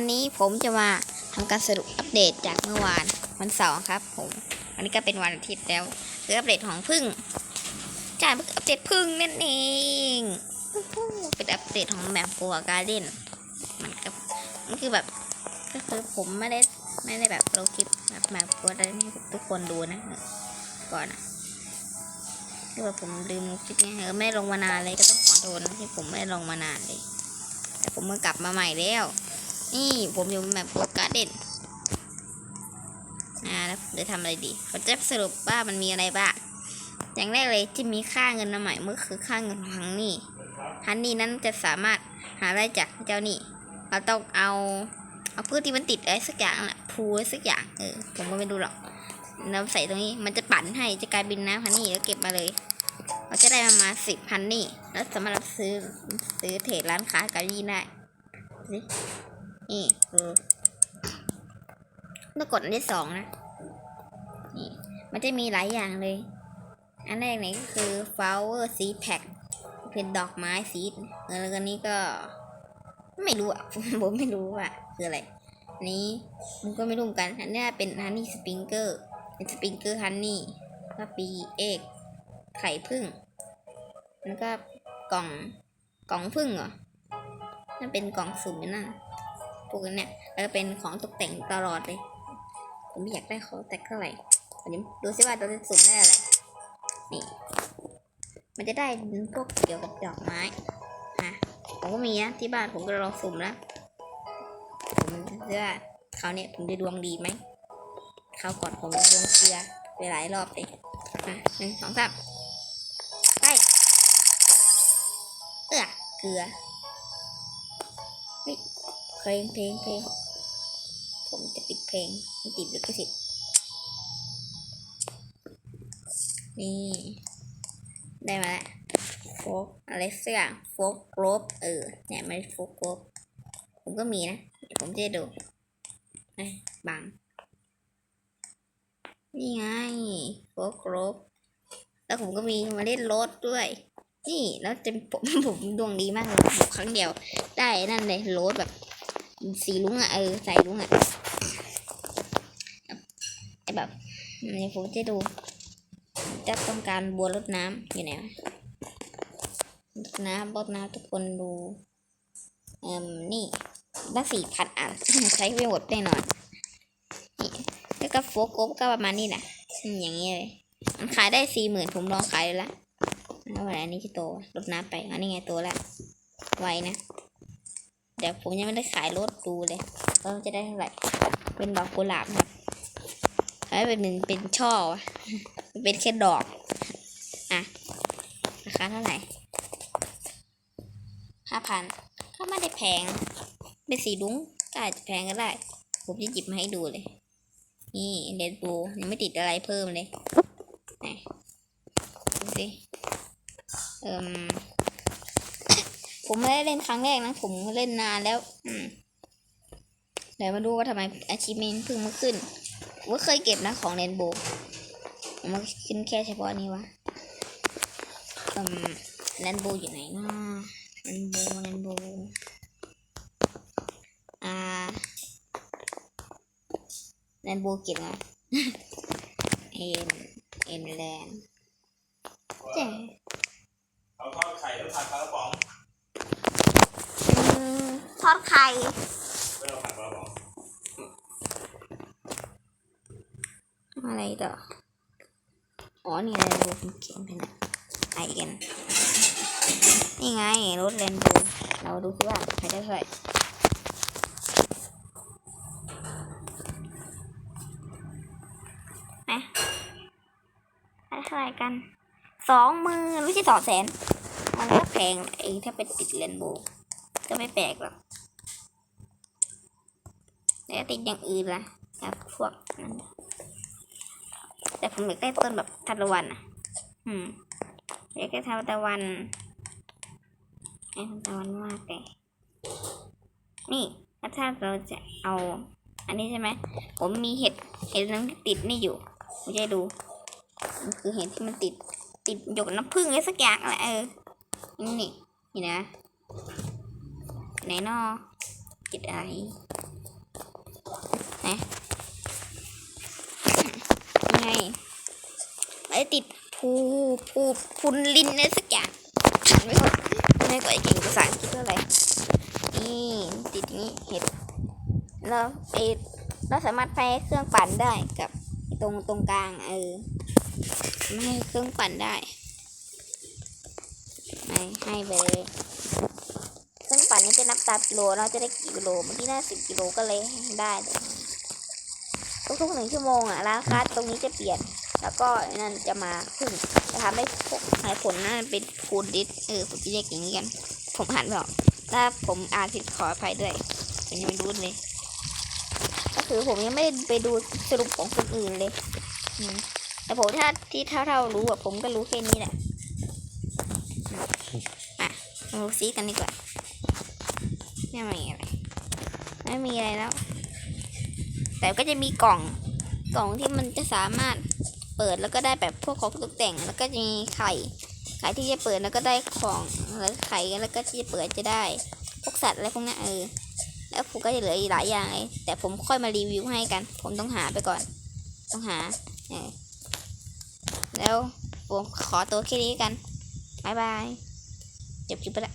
วันนี้ผมจะมาทำการสรุปอัปเดตจากเมื่อวานวันเสาร์ครับ ผมวันนี้ก็เป็นวันอาทิตย์แล้วคืออัปเดตของพึ่งจ่ายอัปเดตพึ่งนั่นเองเป็นอัปเดตของแมปกัวการ์เด้นมันก็มันคือแบบก็คือผมไม่ได้ไม่ได้แบบลงคลิปแบบแมปกัวการ์เด้นให้ทุกคนดูนะก่อนนะคือแบบผมลืมคลิปไงเออไม่ลงมานานเลยก็ต้องขอโทษที่ผมไม่ลงมานานเลย แต่ผมมากลับมาใหม่แล้ว นี่ผมอยู่แบบโปรการ์เด่นอ่าแล้วผมจะทำอะไรดีเขาจะสรุปว่ามันมีอะไรบ้าง อย่างแรกเลยที่มีค่าเงินมาใหม่เมื่อคือค่าเงินของฮันนี่ฮันนี่นั้นจะสามารถหาได้จากเจ้านี่เราต้องเอาเอาพืชที่มันติดอะไรสักอย่างแหละพูอะไรสักอย่างเออผมก็ไม่รู้หรอกเราใส่ตรงนี้มันจะปั่นให้จะกลายเป็นน้ำฮันนี่แล้วเก็บมาเลยเราจะได้ประมาณสิบฮันนี่ แล้วสามารถรับซื้อซื้อเทรดร้านค้าการีได้ นี่คือต้องกดอันที่สองนะ นี่ มันจะมีหลายอย่างเลย อันแรกนี่ก็คือ flower seed pack เป็นดอกไม้ซีดแล้วก็นี้ก็ ไม่รู้อะ ผมไม่รู้ว่าคืออะไร นี้มันก็ไม่รู้เหมือนกัน อันนี้เป็น honey sprinkler เป็น sprinkler honey ก็ปีเอกไข่พึ่ง แล้วก็กล่องกล่องพึ่งเหรอนั่นเป็นกล่องสุ่มนั่น พวกนี้เนี่ยแล้วก็เป็นของตกแต่งตลอดเลย ผมไม่อยากได้ของแต่เท่าไหร่เดี๋ยวดูซิว่าเราจะสุ่มได้อะไร นี่ มันจะได้พวกเกี่ยวกับดอกไม้อะผมก็มีนะที่บ้านผมก็ลองสุ่มแล้วผมเชื่อคราเนี้ยผมจะดวงดีไหมครากอนผมดวงเชียไปหลายรอบเลยอะหนึ่งสองสามไปเอื้อเกลือ ลงเพลงเพลงผมจะปิดเพลงมันติดลิขสิทธิ์นี่ ได้มาแล้วโฟกอะไรสักอย่างโฟกกรบเออเนี่ยไม่โฟกกรบผมก็มีนะเดี๋ยวผมจะดูนะบัง นี่ไงโฟกกรบแล้วผมก็มีมาเล่นรถด้วย นี่แล้วจะผมผมดวงดีมากเลยครั้งเดียว ได้นั่นเลยรถแบบ สีลุงอะเออใส่ลุงอะไอแบบนี่ผมจะดู จะต้องการบัวรดน้ำอยู่ไหนวะรดน้ำรดน้ำทุกคนดูเอ่มนี่ได้สี่พันอันใช้ไม่หมดแน่นอนนี่แล้วก็โฟกัสก็ประมาณนี้แหละอืมอย่างนี้เลยมันขายได้สี่หมื่นผมลองขายเลยละแล้ววันนี้จะโตรดน้ำไปอันนี้ไงโตแล้วไวนะ เดี๋ยวผมยังไม่ได้ขายรถดูเลยว่าจะได้เท่าไหร่ เป็นดอกกุหลาบครับให้เป็นเป็นเป็นช่อเป็นแค่ดอก อะราคาเท่าไหร่ห้าพันก็ไม่ได้แพง เป็นสีลุ้งก็อาจจะแพงก็ได้ ผมจะหยิบมาให้ดูเลย นี่เดนบูยังไม่ติดอะไรเพิ่มเลย ไหนดูสิเอ่ม ผมไม่ได้เล่นครั้งแรกนะ ผมเล่นนานแล้ว อืมเดี๋ยวมาดูว่าทำไมอาชีพเมนเพิ่งมาขึ้นผมก็เคยเก็บนะของเรนโบว์ผมมาขึ้นแค่เฉพาะนี้วะอืมเรนโบว์อยู่ไหนนะเรนโบว์เรนโบว์อ่าเรนโบว์เก็บมาเอ็นเอ็นแลนด์เจ๋งเอาทอดไข่แล้วผัดปลากระป๋องอืม ทอดไข่อะไรต่ออ๋อ นี่อะไรดูผมเขียนไปนะไอเอ็นนี่ไง รถเรนโบว์เราดูซิว่าใครได้เท่าไหร่นะได้เท่าไหร่กันสองหมื่นไม่ใช่สองแสน มันก็แพงไอ้ถ้าเป็นติดเรนโบว์ ก็ไม่แปลกหรอกแล้วติดอย่างอื่นล่ะแบบพวกนั้นแต่ผมอยากได้ต้นแบบทานตะวันอะ อืมอยากได้ทานตะวันไอ้ทานตะวันมากเลยนี่ถ้าเราจะเอา อันนี้ใช่ไหมผมมีเห็ดเห็ดนึงที่ติดนี่อยู่ผมจะให้ดูมันคือเห็ดที่มันติดติดหยกน้ำผึ้งอะไรสักอย่างแหละเออนี่นี่นี่นะ ไหนนอกิดไอนะยัไงไอติดภูภูพุนลินอะไสักอย่างไม่เข้าไม่ก็ไอเก่งภาษาอังกฤษอะไรนี่ติดนี้เห็ดแล้วไอเราสามารถไปเครื่องปั่นได้กับตรงตรงกลางเออไม่ให้เครื่องปั่นได้ ไม่ให้ไปเลย นี้จะนับตามกิโลเราจะได้กี่กิโลเมื่อกี้น่าสิบกิโลก็เลยได้เลยทุกๆหนึ่งชั่วโมงอะร้านค้าตรงนี้จะเปลี่ยน แล้วก็นั่นจะมาขึ้นจะทำให้พวกหายผลนั่นเป็นคูณดิสเออผมจะเรียกอย่างนี้กัน ผมอ่านไม่ออกถ้าผมอ่านผิดขออภัยด้วยผมยังไม่รู้เลย ก็คือผมยังไม่ได้ไปดูสรุปของคนอื่นเลยแต่ผมถ้าที่เท่าเท่าๆรู้อะผมก็รู้แค่นี้แหละมอะมาดูซีกันดีกว่า ไม่มีอะไรไม่มีอะไรแล้ว แต่ก็จะมีกล่องกล่องที่มันจะสามารถเปิดแล้วก็ได้แบบพวกของตกแต่ง แล้วก็จะมีไข่ไข่ที่จะเปิดแล้วก็ได้ของแล้วไข่แล้วก็ที่จะเปิดจะได้พวกสัตว์อะไรพวกนี้เออแล้วผมก็จะเหลืออีกหลายอย่างเลยแต่ผมค่อยมารีวิวให้กัน ผมต้องหาไปก่อน ต้องหาเออแล้วผมขอตัวแค่นี้กันบายบายจบคลิปไปละ